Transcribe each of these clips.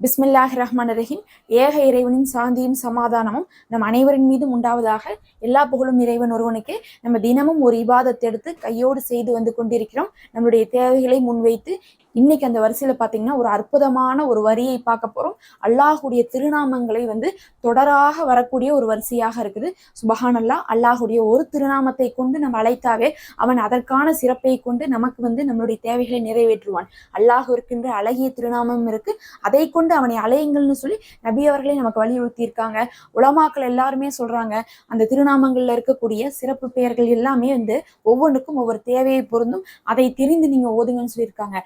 பிஸ்மில்லாஹ் ரஹ்மான் ரஹீம் ஏக இறைவனின் சாந்தியும் சமாதானமும் நம் அனைவரின் மீதும் உண்டாவதாக எல்லா புகழும் இறைவன் ஒருவனுக்கு நம்ம தினமும் ஒரு இபாதத்தை எடுத்து கையோடு செய்து வந்து கொண்டிருக்கிறோம். நம்மளுடைய தேவைகளை முன்வைத்து இன்னைக்கு அந்த வரிசையில பாத்தீங்கன்னா ஒரு அற்புதமான ஒரு வரியை பார்க்க போறோம். அல்லாஹுடைய திருநாமங்களை வந்து தொடராக வரக்கூடிய ஒரு வரிசையாக இருக்குது. சுபஹான் அல்லாஹுடைய ஒரு திருநாமத்தை கொண்டு நம்ம அழைத்தாவே அவன் அதற்கான சிறப்பை கொண்டு நமக்கு வந்து நம்மளுடைய தேவைகளை நிறைவேற்றுவான். அல்லாஹ் இருக்கின்ற அழகிய திருநாமம் இருக்கு. அதை கொண்டு அவனை அலையுங்கள்னு சொல்லி நபி அவர்களே நமக்கு வலியுறுத்தி இருக்காங்க உலமாக்கள் எல்லாருமே சொல்றாங்க அந்த திருநாமங்கள்ல இருக்கக்கூடிய சிறப்பு பெயர்கள் எல்லாமே வந்து ஒவ்வொன்றுக்கும் ஒவ்வொரு தேவையை பொருந்தும். அதை தெரிந்து நீங்க ஓதுங்கன்னு சொல்லியிருக்காங்க.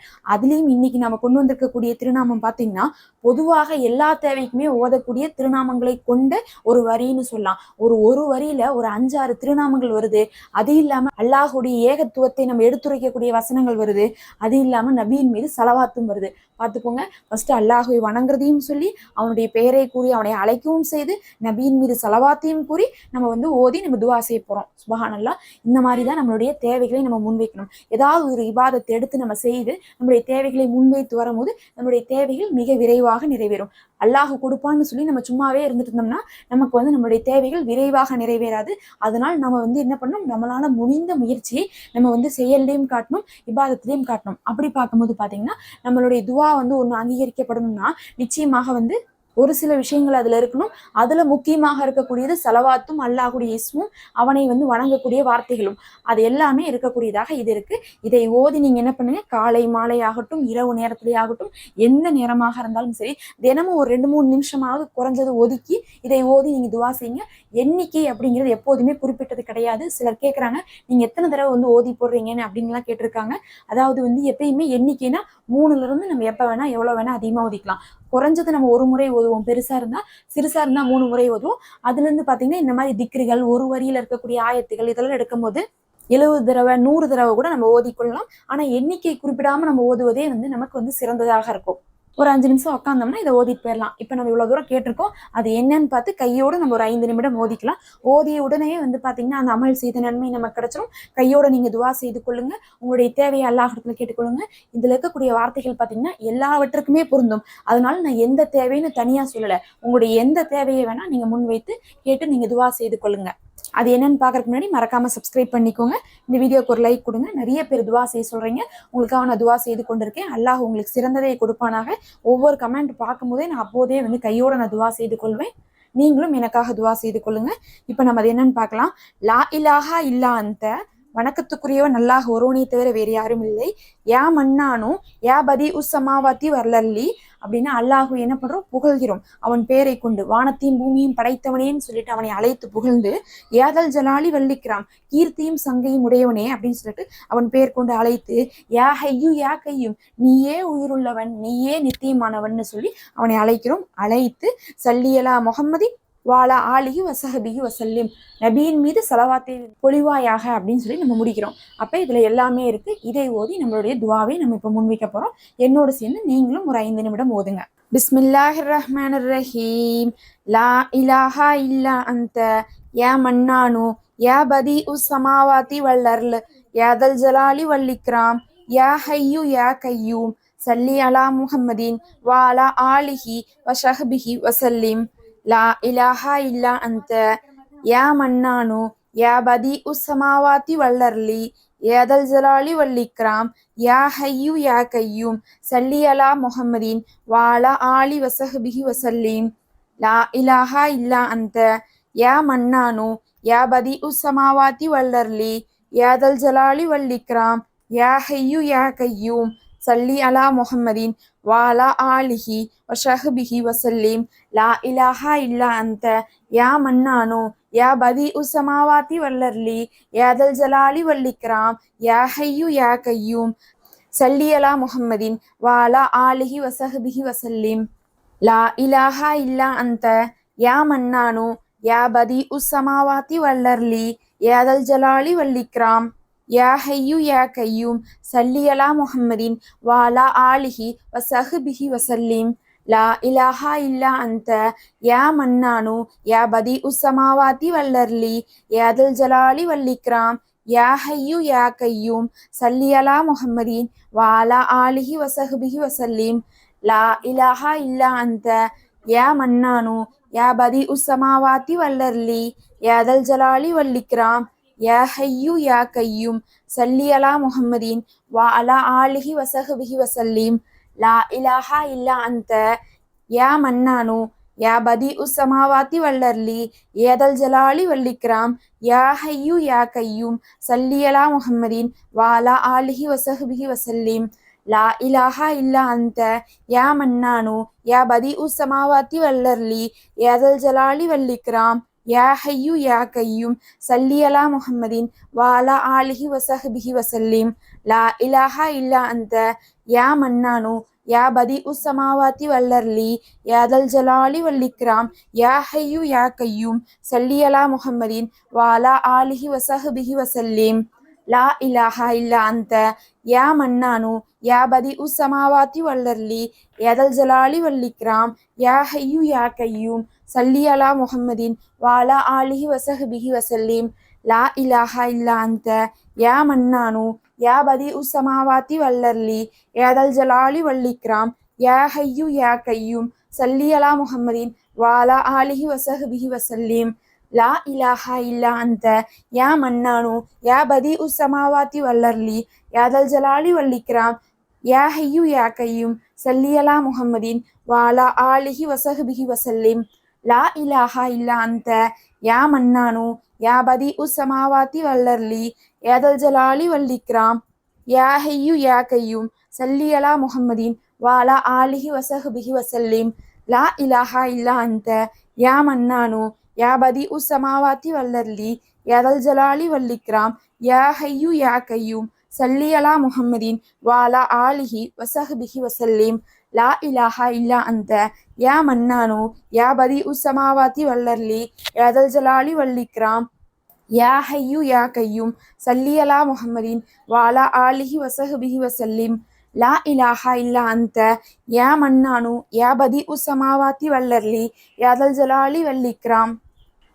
அதுலயும் இன்னைக்கு நம்ம கொண்டு வந்திருக்கக்கூடிய திருநாமம் பார்த்தீங்கன்னா பொதுவாக எல்லா தேவைக்குமே ஓதக்கூடிய திருநாமங்களை கொண்ட ஒரு வரின்னு சொல்லலாம். ஒரு ஒரு வரியில ஒரு அஞ்சாறு திருநாமங்கள் வருது. அது இல்லாம அல்லாஹுடைய ஏகத்துவத்தை நம்ம எடுத்துரைக்கக்கூடிய வசனங்கள் வருது. அது இல்லாம நபியின் மீது செலவாத்தும் வருது. பார்த்துக்கோங்க ஃபர்ஸ்ட் அல்லாஹுவை வணங்குறதையும் சொல்லி அவனுடைய பெயரை கூறி அவனை அழைக்கவும் செய்து நபியின் மீது செலவாத்தையும் கூறி நம்ம வந்து ஓதி நம்ம துவா செய்ய போறோம். சுபஹான் அல்லாஹ் இந்த மாதிரி தான் நம்மளுடைய தேவைகளை நம்ம முன்வைக்கணும். ஏதாவது ஒரு விவாதத்தை எடுத்து நம்ம செய்து நம்மளுடைய தேவைகளை முன்வைத்து வரும்போது நம்மளுடைய தேவைகள் மிக விரைவாக நிறைவேறும். அல்லாஹ் கொடுப்பான்னு சொல்லி நம்ம சும்மாவே இருந்துட்டு இருந்தோம்னா நமக்கு வந்து நம்மளுடைய தேவைகள் விரைவாக நிறைவேறாது. அதனால் நம்ம வந்து என்ன பண்ணணும்? நம்மளால முடிந்த முயற்சியை நம்ம வந்து செயல்லையும் காட்டணும் இபாதத்திலையும் காட்டணும். அப்படி பார்க்கும்போது பார்த்தீங்கன்னா நம்மளுடைய துவா வந்து ஒன்று அங்கீகரிக்கப்படணும்னா நிச்சயமாக வந்து ஒரு சில விஷயங்கள் அதுல இருக்கணும். அதுல முக்கியமாக இருக்கக்கூடியது செலவாத்தும் அல்லாஹுடைய இஸ்மும் அவனை வந்து வணங்கக்கூடிய வார்த்தைகளும். அது எல்லாமே இருக்கக்கூடியதாக இது இருக்கு. இதை ஓதி நீங்க என்ன பண்ணுங்க? காலை மாலை ஆகட்டும் இரவு நேரத்திலே ஆகட்டும் எந்த நேரமாக இருந்தாலும் சரி தினமும் ஒரு ரெண்டு மூணு நிமிஷமாவது குறைஞ்சது ஒதுக்கி இதை ஓதி நீங்க துவா செய்யுங்க. எண்ணிக்கை அப்படிங்கிறது எப்போதுமே குறிப்பிட்டது கிடையாது. சிலர் கேட்குறாங்க நீங்க எத்தனை தடவை வந்து ஓதி போடுறீங்கன்னு? அப்படின்லாம் கேட்டிருக்காங்க. அதாவது வந்து எப்பயுமே எண்ணிக்கைனா மூணுல இருந்து நம்ம எப்ப வேணா எவ்வளவு வேணா அதிகமா ஒதிக்கலாம். குறைஞ்சது நம்ம ஒரு முறை ஓதுவோம் பெருசா இருந்தா சிறுசா இருந்தா மூணு முறை ஓதுவோம் அதுல இருந்து பாத்தீங்கன்னா இந்த மாதிரி திக்ரிகள் ஒரு வரியில இருக்கக்கூடிய ஆயத்துகள் இதெல்லாம் எடுக்கும்போது எழுபது தடவை நூறு தடவை கூட நம்ம ஓதிக்கொள்ளலாம். ஆனா எண்ணிக்கை குறிப்பிடாம நம்ம ஓதுவதே வந்து நமக்கு வந்து சிறந்ததாக இருக்கும். ஒரு அஞ்சு நிமிஷம் உட்காந்தோம்னா இதை ஓதிட்டு போயிடலாம். இப்போ நம்ம இவ்வளோ தூரம் கேட்டிருக்கோம். அது என்னன்னு பார்த்து கையோடு நம்ம ஒரு ஐந்து நிமிடம் ஓதிக்கலாம். ஓதிய உடனே வந்து பார்த்தீங்கன்னா அந்த அமல் செய்த நன்மை நமக்கு கிடைச்சிரும். கையோட நீங்கள் துவா செய்து கொள்ளுங்க. உங்களுடைய தேவையை அல்லாஹிடத்துல கேட்டுக்கொள்ளுங்க. இதில் இருக்கக்கூடிய வார்த்தைகள் பார்த்தீங்கன்னா எல்லாவற்றுக்குமே பொருந்தும். அதனால நான் எந்த தேவைன்னு தனியாக சொல்லலை. உங்களுடைய எந்த தேவையை வேணால் நீங்கள் முன்வைத்து கேட்டு நீங்கள் துவா செய்து கொள்ளுங்க. அது என்னன்னு பார்க்கறதுக்கு முன்னாடி மறக்காம சப்ஸ்கிரைப் பண்ணிக்கோங்க. இந்த வீடியோக்கு ஒரு லைக் கொடுங்க. நிறைய பேர் துவா செய்ய சொல்றீங்க. உங்களுக்காக நான் துவா செய்து கொண்டிருக்கேன். அல்லாஹ் உங்களுக்கு சிறந்ததை கொடுப்பானாக. ஒவ்வொரு கமெண்ட் பார்க்கும்போதே நான் அப்போதே வந்து கையோட நான் துவா செய்து கொள்வேன். நீங்களும் எனக்காக துவா செய்து கொள்ளுங்க. இப்போ நம்ம அது என்னன்னு பார்க்கலாம். லா இலாஹா இல்லா அந்த வணக்கத்துக்குரியவன் நல்லாக ஒருவனை தவிர வேறு யாரும் இல்லை. யா மன்னானும் யா பதி உஸ் வரலல்லி அப்படின்னு அல்லாஹு என்ன பண்றோம் புகழ்கிறோம். அவன் பேரை கொண்டு வானத்தையும் பூமியும் படைத்தவனேன்னு சொல்லிட்டு அவனை அழைத்து புகழ்ந்து ஏதல் ஜலாலி வல்லிக்கிறான் கீர்த்தியும் சங்கையும் உடையவனே அப்படின்னு சொல்லிட்டு அவன் பேர் கொண்டு அழைத்து யா ஹையும் யா கையும் நீயே உயிருள்ளவன் நீயே நித்தியமானவன் சொல்லி அவனை அழைக்கிறோம். அழைத்து சல்லியலா முகம்மதி வாலா ஆலிஹி வசஹபிஹி வசல்லிம். நபியின் மீது செலவாத்தை பொழிவாயாக அப்படின்னு சொல்லி நம்ம முடிக்கிறோம். அப்போ இதில் எல்லாமே இருக்கு. இதை ஓதி நம்மளுடைய துவாவை நம்ம இப்போ முன்வைக்க போகிறோம் என்னோடு சேர்ந்து நீங்களும் ஒரு ஐந்து நிமிடம் ஓதுங்க. பிஸ்மில்லாஹி ரஹ்மான் ரஹீம் லா இலாஹா இல்லா அந்த. யா மன்னானு. யா பதி உஸ் சமாவாத்தி வல்லர்ல யாதல் ஜலாலி வல்லிக்ராம் யா ஹையு யா கையூம். சல்லி அலா முஹம்மதீன். வாலா ஆலிஹி வஷஹபிஹி வசல்லிம் லா இலாஹா இல்லா அந்த யா மன்னானு யா பதி உசமாவாத்தி வல்லர்லி ஏதல் ஜலாலி வல்லிக்ராம் யா ஹையு யா கையூம் சல்லி அலா முஹம்மதீன் வாலா ஆலி வசஹபிஹி வசல்லீம் லா இலாஹா இல்லா அந்த யா மன்னானு யா பதி உசமாவாத்தி வல்லர்லி ஏதல் ஜலாலி வல்லிக்ராம் யா ஹையு யா கையூம் சல்லி அலா முஹம்மதின் வாலா ஆலிஹி வஷஹபிஹி வசல்லீம் லா இலாஹா இல்லா அந்த யா மன்னானு யா பதி உசமாவாத்தி வல்லர்லி யாதல் ஜலாலி வல்லிக்ராம் யா ஹையு யா கையூம் சல்லி அலா முஹம்மதின் வாலா ஆலிஹி வசஹபிஹி வசல்லீம் லா இலாஹா இல்லா அந்த யா மன்னானு யா பதி உசமாவாத்தி வல்லர்லி யாதல் ஜலாலி வல்லிக்ராம் யா ஹையு யா கையூம். சல்லியலா முஹம்மதின் வாலா ஆலிஹி வசஹபிஹி வசல்லீம். லா இலாஹா இல்லா அந்த. யா மன்னானு யா பதி உசமாவாதி வல்லர்லி யாதல் ஜலாலி வல்லிக்ராம். யா ஹையு யா கையூம். சல்லியலா முஹம்மதின் வாலா ஆலிஹி வசஹபிஹி வசல்லீம். லா இலாஹா இல்லா அந்த. யா மன்னானு யா பதி உசமாவாதி வல்லர்லி யாதல் ஜலாலி வல்லிக்ராம். யா ஹையு யா கையும் சல்லி அலா முஹம்மதின் வா அலா ஆலிஹி வசஹபிஹி வசல்லீம். லா இலாஹா இல்லா அந்த யா மன்னானு யா பதி உசமாவாத்தி வல்லர்லி ஏதல் ஜலாலி வல்லிக்ராம். யா ஹையு யா கையும் சல்லி அலா முஹம்மதின் வா அலா ஆலிஹி வசஹபிஹி வசல்லீம். லா இலாஹா இல்லா அந்த யா மன்னானு யா பதி உசமாவாத்தி வல்லர்லி ஏதல் ஜலாலி வல்லிக்ராம். யா ஹையு யா கையும் சல்லியலா முஹம்மதின் வாலா ஆலிஹி வசஹபிஹி வசல்லீம் லா இலாஹா இல்லா அந்த யா மன்னானு யா பதி உஸ்ஸமாவாத்தி வல்லர்லி யாதல் ஜலாலி வல்லிக்ராம் யா ஹையு யா கையும் சல்லியலா முஹம்மதின் வாலா ஆலிஹி வசஹபிஹி வசல்லீம் லா இலாஹா இல்லா அந்த யா மன்னானு யா பதி உ சமாவாத்தி வல்லர்லி எதல் ஜலாலி வல்லிக்ராம் யா ஹையு யா கையூம் சல்லி அலா முஹம்மதின் வாலா ஆலிஹி வசஹபிஹி வசல்லீம். லா இலாஹா இல்லா அந்த யா மன்னானு யா பதி உ சமாவாத்தி வல்லர்லி யா ஜலாலி வல்லிக்ராம் யா ஹையு யா கையூம் சல்லி அலா முஹம்மதின் வாலா ஆலிஹி வசஹபிஹி வசல்லீம். லா இலாஹா இல்லா அந்த யா மன்னானு யா பதி உஸ் சமாவாத்தி வல்லர்லி யாதல் ஜலாலி வல்லிக்ராம் யா ஹையு யா கையும் சல்லியலா முஹம்மதின் வா ஆலிஹி வசஹபிஹி வசல்லிம். லா இலாஹா இல்லா அந்த யா மன்னானு யா பதி உஸ் சமாவாத்தி வல்லர்லி யாதல் ஜலாலி வல்லிக்ராம் யா ஹையு யா கையும் சல்லியலா முஹம்மதின் வா ஆலிஹி வசஹபிஹி வசல்லிம். லா இலாஹா இல்லா அந்த யா மன்னானு யா பதி சமாவாத்தி வல்லர்லி யதல் ஜலாலி வல்லிக்ராம் யா ஹையு யா கையூம் சல்லி அலா முஹம்மதின் வா ஆலிஹி வசஹபிஹி வசல்லீம். லா இலாஹா இல்லா அந்த யா மன்னானு யா பதி உ சமாவாத்தி வல்லர்லி யதல் ஜலாலி வல்லிக்ராம் யா ஹையு யா கையூம் சல்லி அலா முஹம்மதின் வா ஆலிஹி வசஹபிஹி வசல்லீம். லா இலாஹா இல்லா அந்த யா மன்னானு யா பதி உஸ்ஸமாவாத்தி வல்லர்லி யாதல் ஜலாலி வல்லிக்ராம்.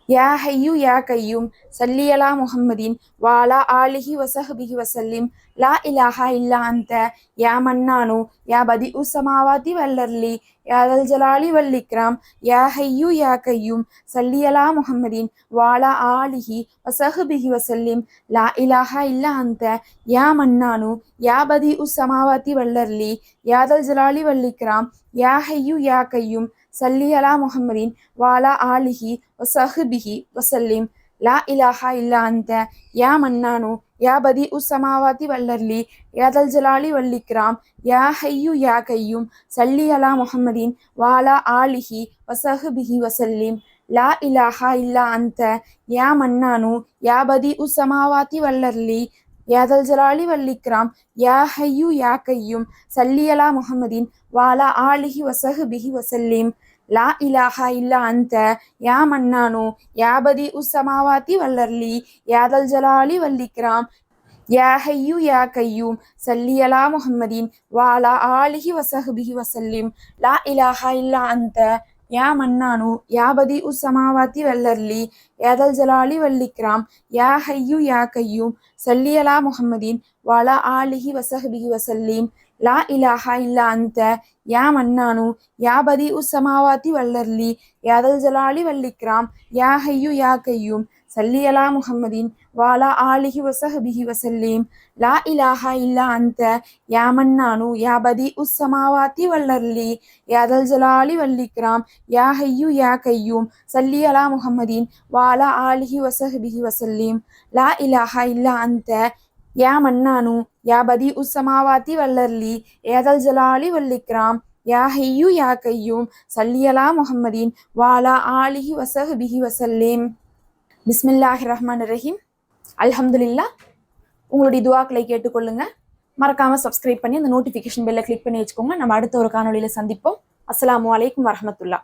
யா ஹையு யா கையும் சல்லியலா முஹம்மதின் வா ஆலிஹி வசஹபிஹி வசல்லிம் லா இலாஹா இல்லா அந்த யா மன்னானு யா பதி உஸ்ஸமாவாத்தி வல்லர்லி யா தல் ஜலாலி வல்லிக்ராம் யா ஹையு யா கையும் சல்லியலா முஹம்மதின் வா ஆலிஹி வசஹபிஹி வசல்லிம் லா இலாஹா இல்லா அந்த யா மன்னானு யா பதி உஸ்ஸமாவாத்தி வல்லர்லி யா தல் ஜலாலி வல்லிக்ராம் யா ஹையு யா கையும் சல்லி அலா முஹம்மதின் வாலா ஆலிஹி வசஹபிஹி வசல்லிம் லா இலாஹா இல்லா அந்த யா மன்னானு யா பதி உஸ்ஸமாவாத்தி வல்லர்லி யா தல் ஜலாலி வல்லிக்ராம் யா ஹையு யா கையும் சல்லி அலா முஹம்மதின் வாலா ஆலிஹி வசஹபிஹி வசல்லிம். லா இலாஹா இல்லா அந்த யா மன்னானு யா பதி உஸ்ஸமாவாத்தி வல்லர்லி யா தல் ஜலாலி வல்லிக்ராம் யா ஹையு யா கையும் சல்லி அலா முஹம்மதின் வாலா ஆலிஹி வசஹபிஹி வசல்லிம். லா இலாஹா இல்லா அந்த. யா மன்னானு யாபதி பதி உஸ்ஸமாவாத்தி வல்லர்லி யாதல் ஜலாலி வல்லிக்ராம். யா ஹையு யா கையூம். சல்லியலா அலா வாலா ஆலிஹி வசஹபிஹி வசல்லிம். லா இலாஹா இல்லா அந்த. யா மன்னானு யாபதி பதி உஸ்ஸமாவாத்தி வல்லர்லி யாதல் ஜலாலி வல்லிக்ராம். யா ஹையு யா கையூம். சல்லியலா அலா வாலா ஆலிஹி வசஹபிஹி வசல்லீம். லா இலாஹா இல்லா அந்த யா மன்னானு. யா பதி உஸ்ஸமாவாத்தி வல்லர்லி. யாதல் ஜலாலி வல்லிக்ராம். யா ஹையு யா கையும். சல்லி அலா முஹம்மதின். வாலா ஆலிஹி வசஹபிஹி வசல்லீம். லா இலாஹா இல்லா அந்த யா மன்னானு. யா பதி உஸ்ஸமாவாத்தி வல்லர்லி. யாதல் ஜலாலி வல்லிக்ராம். யா ஹையு யா கையும். சல்லி அலா முஹம்மதின். வாலா ஆலிஹி வசஹபிஹி வசல்லீம். லா இலாஹா இல்லா அந்த யா மன்னானு. யா பதி உஸ்ஸமாவாத்தி வல்லர்லி ஏதல் ஜலாலி வல்லிக்ராம் யா ஹையு யா கையூம் சல்லியலா வாலா ஆலிஹி அலா ஆலிஹி வசல்லேம் பிஸ்மில்லாஹி ரஹ்மான் ரஹீம் அல்ஹம்துலில்லா உங்களுடைய துவாக்களை கேட்டுக்கொள்ளுங்க மறக்காமல் சப்ஸ்கிரைப் பண்ணி அந்த நோட்டிஃபிகேஷன் பெல்லை கிளிக் பண்ணி வச்சுக்கோங்க நம்ம அடுத்த ஒரு காணொலியில் சந்திப்போம் அஸ்லாம் வலைக்கம் வரமத்துல்லா